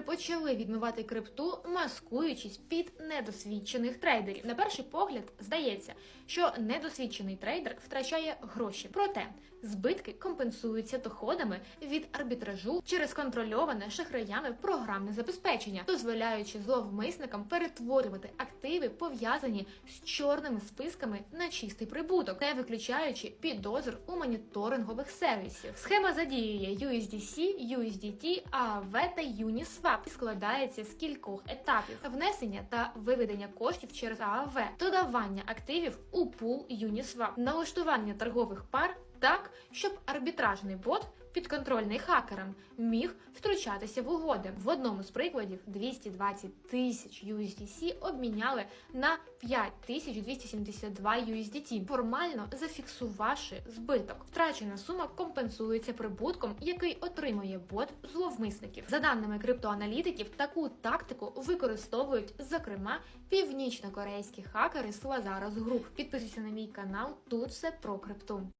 хакери почали відмивати крипту, маскуючись під недосвідчених трейдерів. На перший погляд здається, що недосвідчений трейдер втрачає гроші. Проте збитки компенсуються доходами від арбітражу через контрольоване шахраями програмне забезпечення, дозволяючи зловмисникам перетворювати активи, пов'язані з чорними списками на чистий прибуток, не виключаючи підозр у моніторингових сервісів. Схема задіює USDC, USDT, AAV та Uniswap і складається з кількох етапів: внесення та виведення коштів через ААВ, додавання активів у пул Uniswap, налаштування торгових пар щоб арбітражний бот, підконтрольний хакерам, міг втручатися в угоди. В одному з прикладів 220 тисяч USDC обміняли на 5272 USDT, формально зафіксувавши збиток. Втрачена сума компенсується прибутком, який отримує бот зловмисників. За даними криптоаналітиків, таку тактику використовують зокрема північно-корейські хакери з Lazarus Group. Підписуйся на мій канал. Тут все про крипту.